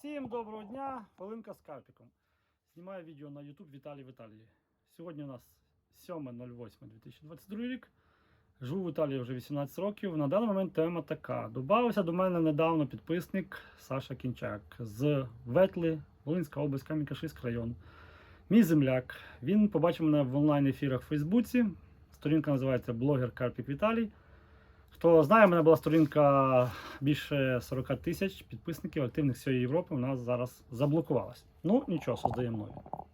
Всім доброго дня! Хвилинка з карпіком. Знімаю відео на YouTube Віталій в Італії. Сьогодні у нас 7.08.2022 рік. Живу в Італії вже 18 років. На даний момент тема така. Добавився до мене недавно підписник Саша Кінчак з Ветли, Волинська область, Кам'янка-Шиськ район. Мій земляк. Він побачив мене в онлайн-ефірах в Фейсбуці. Сторінка називається Блогер Карпік Віталій. Хто знає, у мене була сторінка більше 40 тисяч підписників активних всієї Європи. У нас зараз заблокувалась. Ну, нічого, создаємо нові.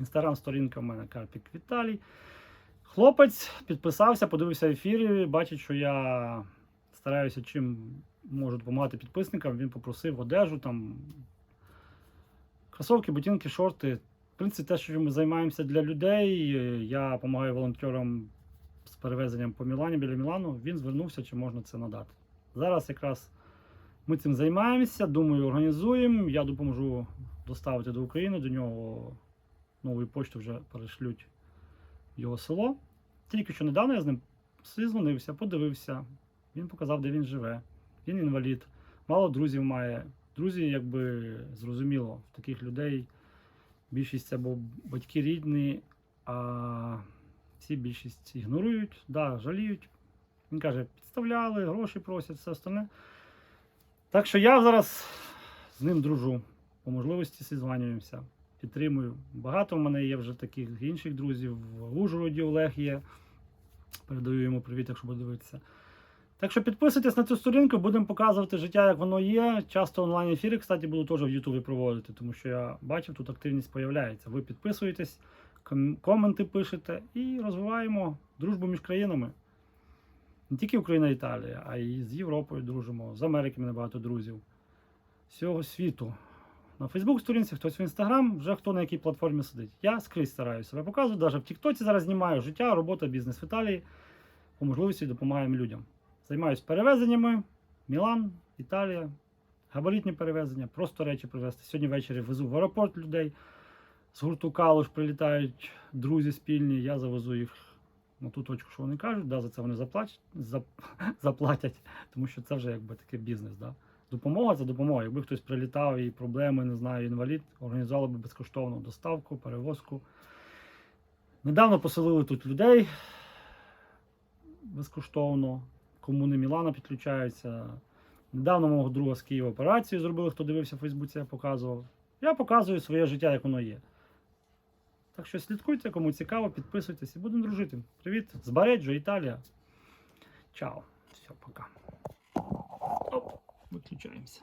Інстаграм-сторінка в мене Карпік Віталій. Хлопець підписався, подивився ефіри, бачить, що я стараюся чим можу допомагати підписникам. Він попросив одежу, там кросовки, ботинки, шорти. В принципі, те, що ми займаємося для людей. Я допомагаю волонтерам перевезенням по Мілані біля Мілану. Він звернувся, чи можна це надати. Зараз якраз ми цим займаємося, думаю, організуємо. Я допоможу доставити до України. До нього новою поштою вже перешлють його село. Тільки що недавно я з ним зізвонився, подивився. Він показав, де він живе. Він інвалід, мало друзів має. Друзі, якби зрозуміло, в таких людей більшість або батьки рідні, а всі більшість ігнорують, да, жаліють. Він каже, підставляли, гроші просять, все остальне. Так що я зараз з ним дружу. По можливості зізванюємося, підтримую. Багато в мене є вже таких інших друзів. В Ужгороді Олег є. Передаю йому привіт, якщо буде дивитися. Так що підписуйтесь на цю сторінку, будемо показувати життя, як воно є. Часто онлайн-ефіри, кстати, буду теж в Ютубі проводити, тому що я бачив, тут активність з'являється. Ви підписуєтесь, коменти пишете і розвиваємо дружбу між країнами. Не тільки Україна і Італія, а й з Європою дружимо. З Америки мене багато друзів. З всього світу. На Фейсбук сторінці, хтось в Інстаграм, вже хто на якій платформі сидить. Я скрізь стараюся себе показувати, навіть в Тіктоці зараз знімаю життя, робота, бізнес в Італії. По можливості допомагаємо людям. Займаюся перевезеннями. Мілан, Італія, габаритні перевезення, просто речі привезти. Сьогодні ввечері везу в аеропорт людей. З гурту Калуш прилітають друзі спільні, я завезу їх на ту точку, що вони кажуть, да, за це вони заплатять, зап- заплатять, тому що це вже якби такий бізнес. Да. Допомога це допомога. Якби хтось прилітав і проблеми, не знаю, інвалід, організували б безкоштовну доставку, перевозку. Недавно поселили тут людей безкоштовно. Комуни Мілана підключаються. Недавно мого друга з Києва операцію зробили, хто дивився в Фейсбуці, я показував. Я показую своє життя, як воно є. Так що слідкуйте, кому цікаво, підписуйтесь і будемо дружити. Привіт, з Бареджо, Італія. Чао. Все, пока. Оп, виключаємося.